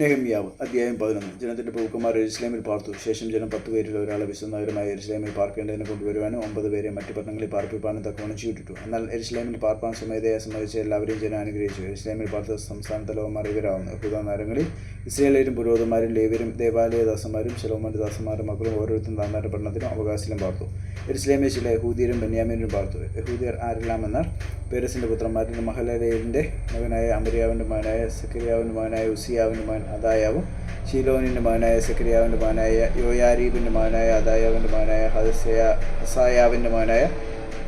നെഹമ്യാവ് അധ്യായം പതിനൊന്ന്. ജനത്തിന്റെ പ്രഭുക്കന്മാർ എരുസ്ലേമിൽ പാർത്തു. ശേഷം ജനം പത്ത് പേരിൽ ഒരാളെ വിശ്വനഗരമായ എരുസ്ലേമിൽ പാർക്കേണ്ടതിനെ കൊണ്ടുവരുവാനും ഒമ്പത് പേരെ മറ്റു പട്ടണങ്ങളിൽ പാർപ്പിപ്പാനും തക്കവണ്ണം ചീട്ടിട്ടു എന്നാൽ എരുസ്ലേമിൽ പാർപ്പാൻ സമയതയെ സംബന്ധിച്ച് എല്ലാവരെയും ജനം അനുഗ്രഹിച്ചു. എരുസ്ലേമിൽ പാർത്ത സംസ്ഥാന തലവന്മാർ ഇവരാവുന്നു. യഹൂദ നഗരങ്ങളിൽ ഇസ്രയേലരും പുരോഹിതന്മാരും ലേവരും ദേവാലയ ദാസന്മാരും ശലോമോന്റെ ദാസന്മാരും മക്കളും ഓരോരുത്തരും താന്നാരുടെ പഠനത്തിനും അവകാശത്തിലും പാർത്തു. എരുസ്ലേമിൽ ചില യഹൂദിയരും ബെന്യാമിനും പാർത്തു. യഹൂദിയർ ആരെല്ലാമെന്നാൽ പേരസിന്റെ പുത്രന്മാരിൽ മഹലരേലിന്റെ മകനായ അമരിയാവിന്റെ മകനായ സക്രിയാവിന്റെ മകനായ ഉസിയാവിന്റെ മകൻ അതായാവും ഷീലോനിന്റെ മകനായ സക്രിയാവിന്റെ മകനായ യോയാരീബിന്റെ മകനായ അതായാവിന്റെ മകനായ ഹസയ ഹസായാവിന്റെ മകനായ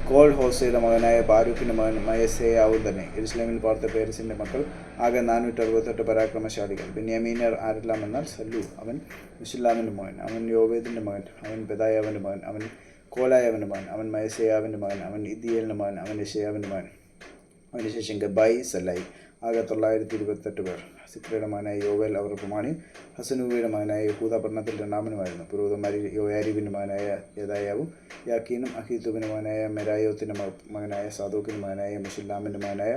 കോൾ ഹോസയുടെ മകനായ ബാരൂഖിന്റെ മകൻ മയസേയാവും തന്നെ. ഇസ്ലാമിൽ പാർത്ത പേരസിന്റെ മക്കൾ ആകെ നാനൂറ്റി അറുപത്തെട്ട് പരാക്രമശാലികൾ. ബെന്യാമീനർ ആരെല്ലാം എന്നാൽ സല്ലു അവൻ മുസ്ലാമിന്റെ മകൻ അവൻ യോവേദിന്റെ മകൻ അവൻ പെദായാവിന്റെ മകൻ അവൻ കോലായവന്റെ മകൻ അവൻ മയസേയാവിന്റെ മകൻ അവൻ ഇദിയലിന്റെ മകൻ അവൻ യശയാവിന്റെ മകൻ. അവന് ശേഷം ഗബായി സല്ലായി. ആകെ തൊള്ളായിരത്തി ഇരുപത്തെട്ട് പേർ. സിക്രയുടെ മകനായ യോവേൽ അവർ പ്രമാണിയും ഹസനൂബയുടെ മകനായ യഹൂദ പട്ടണത്തിൽ രണ്ടാമനുമായിരുന്നു. പുരോഹിതന്മാരിൽ യോയാരിബിന്റെ മകനായ യദായാവും യാക്കീനും അഹീത്തുബിന്റെ മകനായ മെരായോത്തിന്റെ മകനായ സാദോക്കിന്റെ മകനായ മുഷില്ലാമിന്റെ മകനായ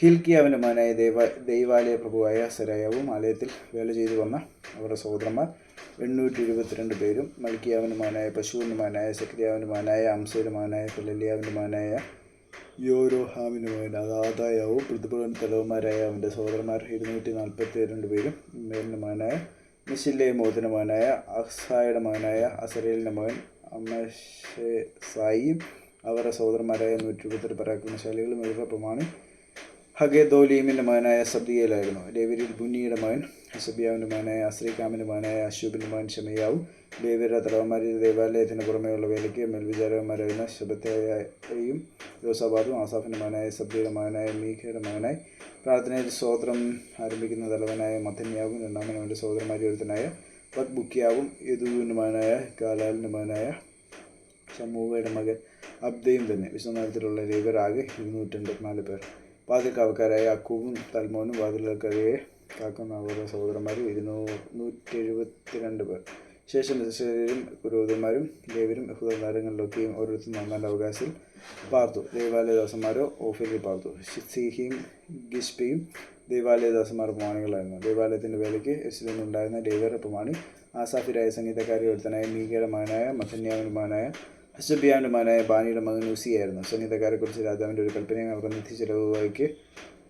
ഹിൽക്കിയാവിന്റെ മകനായ ദൈവ ദൈവാലയ പ്രഭുവായ സരായാവും ആലയത്തിൽ വേല ചെയ്തു വന്ന അവരുടെ സഹോദരന്മാർ. എണ്ണൂറ്റി ഇരുപത്തിരണ്ട് പേരും മൽക്കിയാവിന്റെ മകനായ പശുവിന്റെ മകനായ സക്രിയാവിന്റെ മകനായ അംസയുടെ മകനായ പെലലിയാവിന്റെ മകനായ യോരോഹാമിന് മകൻ അതാദായാവും പ്രതിഭവൻ തലവന്മാരായ അവന്റെ സഹോദരന്മാർ ഇരുന്നൂറ്റി നാൽപ്പത്തി രണ്ട് പേരും മേലിന്റെ മകനായ മിഷിന്റെ മോദിന്റെ മകനായ അഹ്സായുടെ മകനായ അസരേലിന്റെ മകൻ അമഷായിയും അവരുടെ സഹോദരന്മാരായ നൂറ്റി ഇരുപത്തെട്ട് പരാക്രമശാലികളും ഇവരുടെ പ്രമാണി ഹഗേദോലീമിന്റെ മകനായ സബ്ദിയേലായിരുന്നു ലേവരിൽ ബുന്നിയുടെ മകൻ ഹസബിയാവിന്റെ മകനായ അസ്രീകാമിന്റെ മകനായ അശൂബിന്റെ മകൻ ഷമയാവും ലേവരുടെ തലവന്മാരിൽ ദേവാലയത്തിന് പുറമെയുള്ള വേലയ്ക്ക് മേൽവിചാരകന്മാരായിരുന്ന ശബത്തയും യോസബാദും ആസാഫിന്റെ മകനായ സബ്ദിയുടെ മകനായ മീഖയുടെ മകനായി. പ്രാർത്ഥനയിൽ സ്വോത്രം ആരംഭിക്കുന്ന തലവനായ മഥന്യാവും രണ്ടാമനവന്റെ സഹോദരന്മാരി ഒരുത്തനായ ബുക്കിയാവും യദുവിന്റെ മകനായ കാലാലിന്റെ മകനായ ഷമൂവയുടെ മകൻ അബ്ദയും തന്നെ. വിശ്വനാഥത്തിലുള്ള ലേവർ ആകെ ഇരുന്നൂറ്റി എൺപത്തിനാല് പേർ. വാതിൽക്കാവക്കാരായ അക്കുവും തൽമോനും വാതിൽക്കരയെ കാക്കുന്ന അവരുടെ സഹോദരന്മാരും ഇരുന്നൂ ഇരുന്നൂറ്റി എഴുപത്തിരണ്ട് പേർ. ശേഷം ഇസ്രയേലും പുരോഹിതന്മാരും ലേവരും ഹുദാരങ്ങളിലൊക്കെയും ഓരോരുത്തരും നന്നാന്റെ അവകാശത്തിൽ പാർത്തു. ദേവാലയദാസന്മാരോ ഓഫീസിൽ പാർത്തു. സിഹിയും ഗിഷ്പയും ദേവാലയദാസന്മാർ പ്രമാണികളായിരുന്നു. ദേവാലയത്തിന്റെ വേലയ്ക്ക് എസ്ലിൽ ഉണ്ടായിരുന്ന ലേവർ പ്രമാണി ആസാഫിരായ സംഗീതക്കാരി ഒരുത്തനായ മീകയുടെ മകനായ മഥന്യാവിന്റെ മകനായ ഹസബിയാവിന്റെ മകനായ ബാനിയുടെ മകൻ ഉസിയായിരുന്നു സംഗീതക്കാരെക്കുറിച്ച് രാജാവിന്റെ ഒരു കൽപ്പനയെ നിധി ചെലവുകൾക്ക്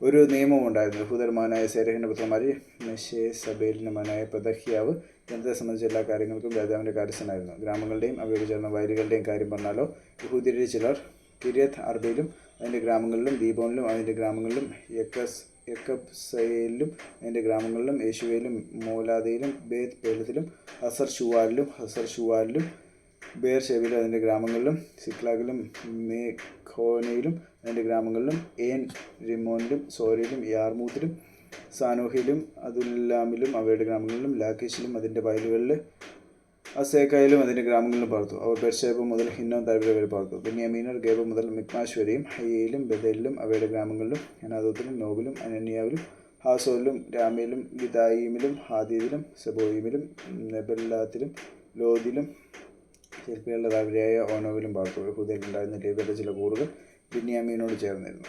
ഒരു നിയമവും ഉണ്ടായിരുന്നു. ഹുദർമാനായ സേരഹിന്റെ പുത്രന്മാരിൽ മെഷേ സബേലിന്റെ മകനായ പ്രദഹ്യാവ് ജനത്തെ സംബന്ധിച്ച എല്ലാ കാര്യങ്ങൾക്കും രാജാവിന്റെ കാര്യസ്ഥനായിരുന്നു. ഗ്രാമങ്ങളുടെയും അവയോട് ചേർന്ന വയലുകളുടെയും കാര്യം പറഞ്ഞാലോ യഹൂദിരിൽ ചിലർ കിരിയത്ത് അർബയിലും അതിന്റെ ഗ്രാമങ്ങളിലും ദീപോനിലും അതിന്റെ ഗ്രാമങ്ങളിലും യക്കസ് യക്കബ്സയിലും അതിന്റെ ഗ്രാമങ്ങളിലും യേശുവയിലും മോലാദയിലും ബേത് പേലത്തിലും ഹസർ ഷുവാലിലും ഹസർ ഷുവാലിലും ബേർ ഷേബിൽ അതിന്റെ ഗ്രാമങ്ങളിലും സിക്ലാഗിലും മേഖോനയിലും അതിന്റെ ഗ്രാമങ്ങളിലും ഏൻ റിമോനിലും സോരയിലും യാർമൂത്തിലും സാനോഹിലും അതുല്ലാമിലും അവയുടെ ഗ്രാമങ്ങളിലും ലാക്കേഷിലും അതിന്റെ വയലുകളിൽ അസേക്കായിലും അതിന്റെ ഗ്രാമങ്ങളിലും പാർത്തു. അവർ ബെർഷേബ മുതൽ ഹിന്നോം താഴ്വര വരെ പാർത്തു. ബെന്യാമീനർ ഗേബ മുതൽ മിക്മാഷ് വരെയും ഹയ്യയിലും ബദലിലും അവയുടെ ഗ്രാമങ്ങളിലും അനാദോത്തിലും നോബിലും അനന്യാവിലും ഹാസോലിലും രാമയിലും ഗിതായിമിലും ഹാദീദിലും സെബോയിമിലും നെബല്ലാത്തിലും ലോദിലും ശില്പികളുടെ താഴ്വരയായ ഓനോവിലും പാർത്തു ഹുദയിലുണ്ടായിരുന്ന ലേബയുടെ ചില കൂറുകൾ ബിന്യാമീനോട് ചേർന്നിരുന്നു.